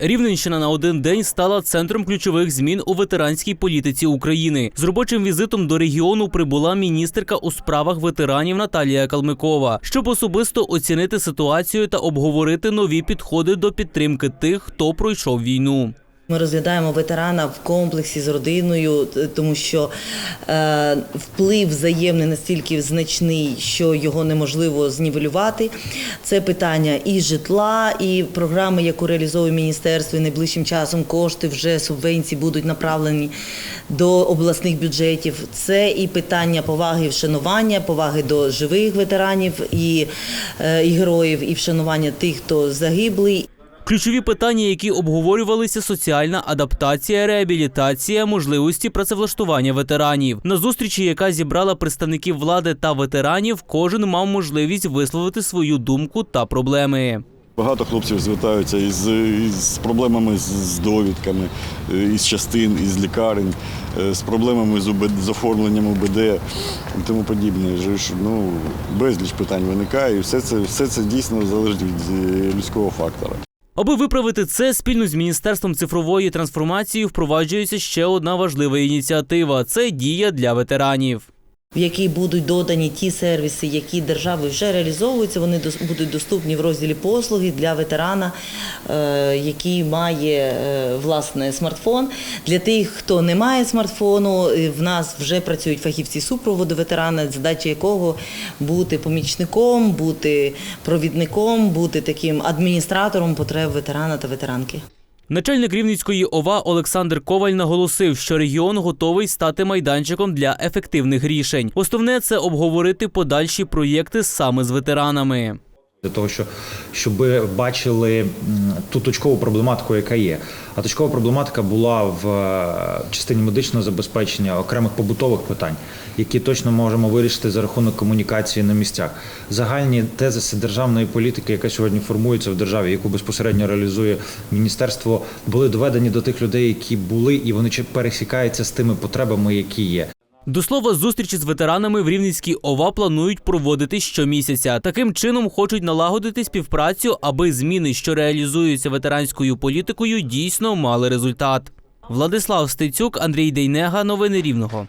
Рівненщина на один день стала центром ключових змін у ветеранській політиці України. З робочим візитом до регіону прибула міністерка у справах ветеранів Наталія Калмикова, щоб особисто оцінити ситуацію та обговорити нові підходи до підтримки тих, хто пройшов війну. Ми розглядаємо ветерана в комплексі з родиною, тому що е, вплив взаємний настільки значний, що його неможливо знівелювати. Це питання і житла, і програми, яку реалізовує міністерство, і найближчим часом кошти вже субвенції будуть направлені до обласних бюджетів. Це і питання поваги вшанування, поваги до живих ветеранів і, е, і героїв, і вшанування тих, хто загиблий. Ключові питання, які обговорювалися: соціальна адаптація, реабілітація, можливості працевлаштування ветеранів. На зустрічі, яка зібрала представників влади та ветеранів, кожен мав можливість висловити свою думку та проблеми. Багато хлопців звертаються із, із проблемами з, довідками, е, із частин, із лікарень, е, з проблемами з, УБД, з оформленням УБД і тому подібне. Ну, безліч питань виникає, і все це, все це дійсно залежить від е, людського фактора. Аби виправити це, спільно з міністерством цифрової трансформації впроваджується ще одна важлива ініціатива це дія для ветеранів. В який будуть додані ті сервіси, які держави вже реалізовуються. Вони будуть доступні в розділі послуги для ветерана, е, який має е, власне смартфон. Для тих, хто не має смартфону, е, в нас вже працюють фахівці супроводу ветерана, задача якого бути помічником, бути провідником, бути таким адміністратором потреб ветерана та ветеранки. Начальник Рівненської ОВА Олександр Коваль наголосив, що регіон готовий стати майданчиком для ефективних рішень. Основне це обговорити подальші проєкти саме з ветеранами. Для того, що щоб бачили ту точкову проблематику, яка є. А точкова проблематика була в е, частині медичного забезпечення окремих побутових питань, які точно можемо вирішити за рахунок комунікації на місцях. Загальні тезиси державної політики, яка сьогодні формується в державі, яку безпосередньо реалізує міністерство, були доведені до тих людей, які були, і вони пересікаються з тими потребами, які є. До слова, зустрічі з ветеранами в Рівненській ОВА планують проводити щомісяця. Таким чином хочуть налагодити співпрацю, аби зміни, що реалізуються ветеранською політикою, дійсно мали результат. Владислав Стецюк, Андрій Дейнега. Новини Рівного.